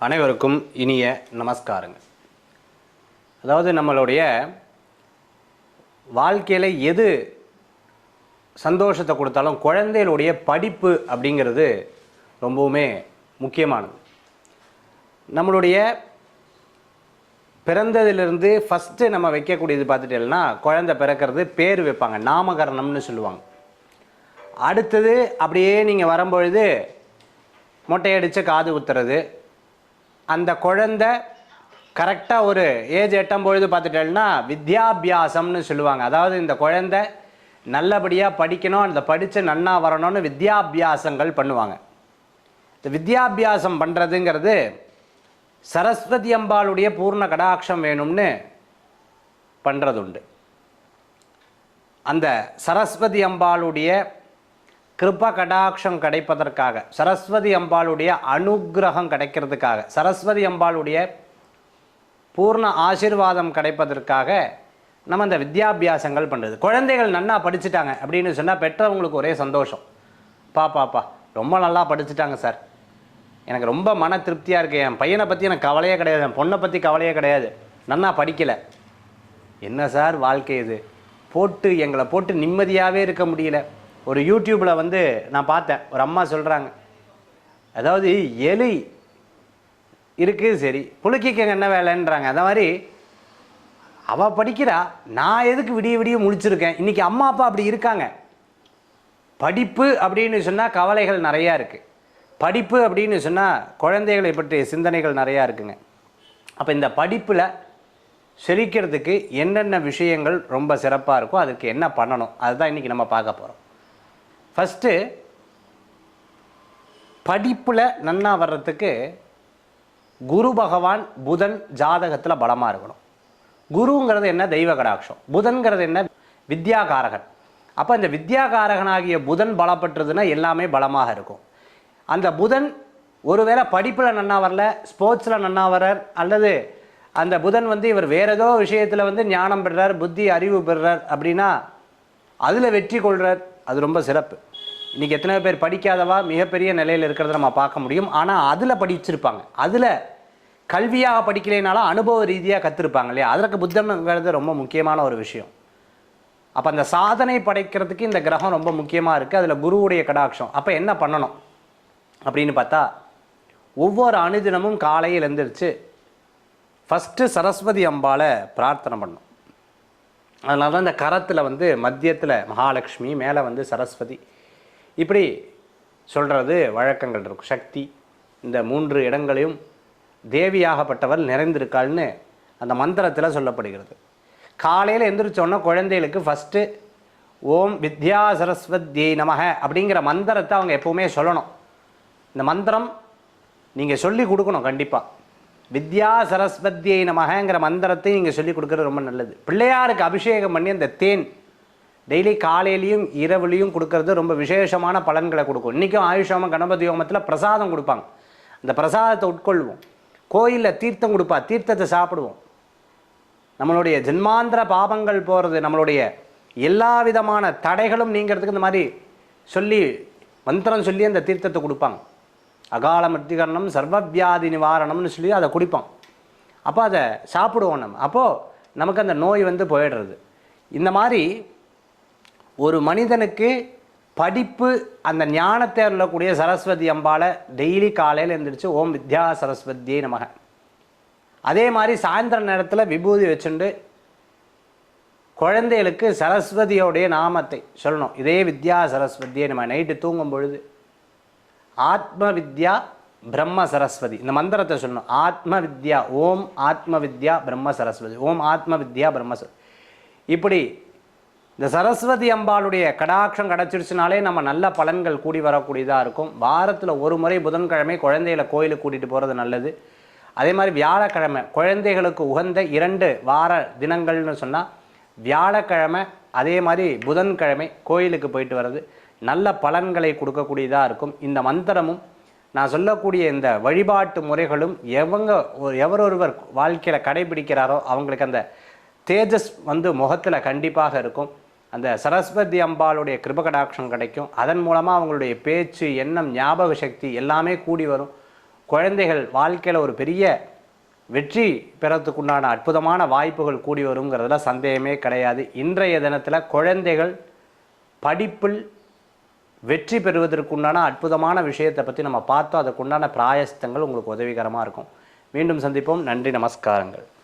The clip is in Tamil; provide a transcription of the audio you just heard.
அனைவருக்கும் இனிய நமஸ்காரங்க அதாவது நம்மளுடைய வாழ்க்கையில் எது சந்தோஷத்தை கொடுத்தாலும் குழந்தைகளுடைய படிப்பு அப்படிங்கிறது ரொம்பவுமே முக்கியமானது. நம்மளுடைய பிறந்ததிலிருந்து ஃபஸ்ட்டு நம்ம வைக்கக்கூடியது பார்த்துட்டேன்னா குழந்தை பிறக்கிறது பேர் வைப்பாங்க நாமகரணம்னு சொல்லுவாங்க. அடுத்தது அப்படியே நீங்கள் வரும்பொழுது மொட்டையடித்து காது ஊத்துறது அந்த குழந்தை கரெக்டாக ஒரு ஏஜ் எட்டும் பொழுது பார்த்துட்டேன்னா வித்யாபியாசம்னு சொல்லுவாங்க. அதாவது இந்த குழந்தை நல்லபடியாக படிக்கணும் அந்த படித்து நன்னா வரணும்னு வித்யாபியாசங்கள் பண்ணுவாங்க. இந்த வித்யாபியாசம் பண்ணுறதுங்கிறது சரஸ்வதி அம்பாளுடைய பூர்ண கடாட்சம் வேணும்னு பண்ணுறது உண்டு அந்த சரஸ்வதி அம்பாளுடைய கிருப கடாட்சம் கிடைப்பதற்காக சரஸ்வதி அம்பாளுடைய அனுக்கிரகம் கிடைக்கிறதுக்காக சரஸ்வதி அம்பாளுடைய பூர்ண ஆசீர்வாதம் கிடைப்பதற்காக நம்ம இந்த வித்யாபியாசங்கள் பண்ணுறது குழந்தைகள் நன்னா படிச்சுட்டாங்க அப்படின்னு சொன்னால் பெற்றவங்களுக்கு ஒரே சந்தோஷம். பா பாப்பா ரொம்ப நல்லா படிச்சுட்டாங்க சார். எனக்கு ரொம்ப மன திருப்தியாக இருக்குது என் பையனை பற்றி எனக்கு கவலையே கிடையாது. என் பொண்ணை பற்றி கவலையே கிடையாது. நன்னா படிக்கலை. என்ன சார் வாழ்க்கை இது? போட்டு எங்களை போட்டு நிம்மதியாகவே இருக்க முடியல. ஒரு யூடியூப்பில் வந்து நான் பார்த்தேன். ஒரு அம்மா சொல்கிறாங்க அதாவது எலி இருக்குது சரி. புழுக்கிக்க என்ன வேலைன்றாங்க. அந்த மாதிரி அவள் படிக்கிறா. நான் எதுக்கு விடிய விடிய முழிச்சிருக்கேன்? இன்றைக்கி அம்மா அப்பா அப்படி இருக்காங்க. படிப்பு அப்படின்னு சொன்னால் கவலைகள் நிறையா இருக்குது படிப்பு அப்படின்னு சொன்னால் குழந்தைகளை பற்றிய சிந்தனைகள் நிறையா இருக்குங்க. அப்போ இந்த படிப்பில் செழிக்கிறதுக்கு என்னென்ன விஷயங்கள் ரொம்ப சிறப்பாக இருக்கோ அதுக்கு என்ன பண்ணணும்? அதுதான் இன்றைக்கி நம்ம பார்க்க போகிறோம் ஃபஸ்ட்டு படிப்பில் நன்னா வர்றதுக்கு குரு பகவான் புதன் ஜாதகத்தில் பலமாக இருக்கணும். குருங்கிறது என்ன? தெய்வ கடாட்சம். புதன்கிறது என்ன? வித்யாகாரகன். அப்போ இந்த வித்யாகாரகனாகிய புதன் பலப்பட்டுறதுன்னா எல்லாமே பலமாக இருக்கும். அந்த புதன் ஒருவேளை படிப்பில் நன்னா வரல ஸ்போர்ட்ஸில் நன்னா வர்றார் அல்லது அந்த புதன் வந்து இவர் வேறு ஏதோ விஷயத்தில் வந்து ஞானம் பெறுறார் புத்தி அறிவு பெறுறார் அப்படின்னா அதில் வெற்றி கொள்கிறார் அது ரொம்ப சிறப்பு. இன்றைக்கி எத்தனை பேர் படிக்காதவா மிகப்பெரிய நிலையில் இருக்கிறத நம்ம பார்க்க முடியும். ஆனால் அதில் படிச்சிருப்பாங்க. அதில் கல்வியாக படிக்கலைனாலும் அனுபவ ரீதியாக கற்றுருப்பாங்க இல்லையா? அதற்கு புத்தம்ங்கிறது ரொம்ப முக்கியமான ஒரு விஷயம். அப்போ அந்த சாதனை படைக்கிறதுக்கு இந்த கிரகம் ரொம்ப முக்கியமாக இருக்குது அதில் குருவுடைய கடாட்சம். அப்போ என்ன பண்ணணும்? அப்படின்னு பார்த்தா ஒவ்வொரு அனுதினமும் காலையில் எழுந்திரிச்சு ஃபஸ்ட்டு சரஸ்வதி அம்பாவை பிரார்த்தனை பண்ணணும். அதனால தான் இந்த கரத்தில் வந்து மத்தியத்தில் மகாலட்சுமி மேலே வந்து சரஸ்வதி. இப்படி சொல்கிறது வழக்கங்கள் இருக்கும். சக்தி இந்த மூன்று இடங்களையும் தேவியாகப்பட்டவர் நிறைந்திருக்காள்னு அந்த மந்திரத்தில் சொல்லப்படுகிறது. காலையில் எந்திரிச்சோன்னா குழந்தைகளுக்கு ஃபஸ்ட்டு ஓம் வித்யா சரஸ்வதி நமக அப்படிங்கிற மந்திரத்தை அவங்க எப்போவுமே சொல்லணும். இந்த மந்திரம் நீங்கள் சொல்லி கொடுக்கணும் கண்டிப்பாக வித்யா சரஸ்வதியை நமகங்கிற மந்திரத்தை நீங்கள் சொல்லிக் கொடுக்குறது ரொம்ப நல்லது. பிள்ளையாருக்கு அபிஷேகம் பண்ணி அந்த தேன் டெய்லி காலையிலையும் இரவுலையும் கொடுக்கறது ரொம்ப விசேஷமான பலன்களை கொடுக்கும். இன்றைக்கும் ஆயுஷோமம் கணபதி ஹோமத்தில் பிரசாதம் கொடுப்பாங்க. அந்த பிரசாதத்தை உட்கொள்வோம். கோயிலில் தீர்த்தம் கொடுப்பா தீர்த்தத்தை சாப்பிடுவோம். நம்மளுடைய ஜென்மாந்திர பாபங்கள் போகிறது நம்மளுடைய எல்லா விதமான தடைகளும் நீங்கிறதுக்கு இந்த மாதிரி சொல்லி மந்திரம் சொல்லி அந்த தீர்த்தத்தை கொடுப்பாங்க. அகால மிருத்திகரணம் சர்வவியாதி நிவாரணம்னு சொல்லி அதை குடிப்போம். அப்போ அதை சாப்பிடுவோம் நம்ம. அப்போது நமக்கு அந்த நோய் வந்து போயிடுறது. இந்த மாதிரி ஒரு மனிதனுக்கு படிப்பு அந்த ஞானத்தை அருளக்கூடிய சரஸ்வதி அம்பாளை டெய்லி காலையில் எழுந்திரிச்சு ஓம் வித்யா சரஸ்வதியே நமக. அதே மாதிரி சாயந்தர நேரத்தில் விபூதி வச்சுண்டு குழந்தைகளுக்கு சரஸ்வதியோடைய நாமத்தை சொல்லணும். இதே வித்யா சரஸ்வதியை நம்ம நைட்டு தூங்கும் பொழுது ஆத்ம வித்யா பிரம்ம சரஸ்வதி. இந்த மந்திரத்தை சொல்லணும். ஆத்ம வித்யா ஓம் ஆத்ம வித்யா பிரம்ம சரஸ்வதி. ஓம் ஆத்ம வித்யா பிரம்ம இப்படி இந்த சரஸ்வதி அம்பாளுடைய கடாட்சம் கிடச்சிருச்சுனாலே நம்ம நல்ல பலன்கள் கூடி வரக்கூடியதாக இருக்கும். வாரத்தில் ஒரு முறை புதன்கிழமை குழந்தைகளை கோயிலுக்கு கூட்டிகிட்டு போகிறது நல்லது. அதே மாதிரி வியாழக்கிழமை குழந்தைகளுக்கு உகந்த இரண்டு வார தினங்கள்னு சொன்னால் வியாழக்கிழமை அதே மாதிரி புதன்கிழமை கோயிலுக்கு போயிட்டு வர்றது. நல்ல பலன்களை கொடுக்கக்கூடியதாக இருக்கும். இந்த மந்திரமும் நான் சொல்லக்கூடிய இந்த வழிபாட்டு முறைகளும் எவங்க ஒரு எவரொருவர் வாழ்க்கையில் கடைபிடிக்கிறாரோ அவங்களுக்கு அந்த தேஜஸ் வந்து முகத்தில் கண்டிப்பாக இருக்கும். அந்த சரஸ்வதி அம்பாளுடைய கிருபகடாட்சம் கிடைக்கும். அதன் மூலமாக அவங்களுடைய பேச்சு எண்ணம் ஞாபக சக்தி எல்லாமே கூடி வரும். குழந்தைகள் வாழ்க்கையில் ஒரு பெரிய வெற்றி பெறத்துக்குண்டான அற்புதமான வாய்ப்புகள் கூடி வருங்கிறதுல சந்தேகமே கிடையாது. இன்றைய தினத்தில் குழந்தைகள் படிப்பில் வெற்றி பெறுவதற்குண்டான அற்புதமான விஷயத்தை பற்றி நம்ம பார்த்தோம். அதுக்குண்டான பிராயஸ்தங்கள் உங்களுக்கு உதவிகரமாக இருக்கும். மீண்டும் சந்திப்போம். நன்றி நமஸ்காரங்கள்.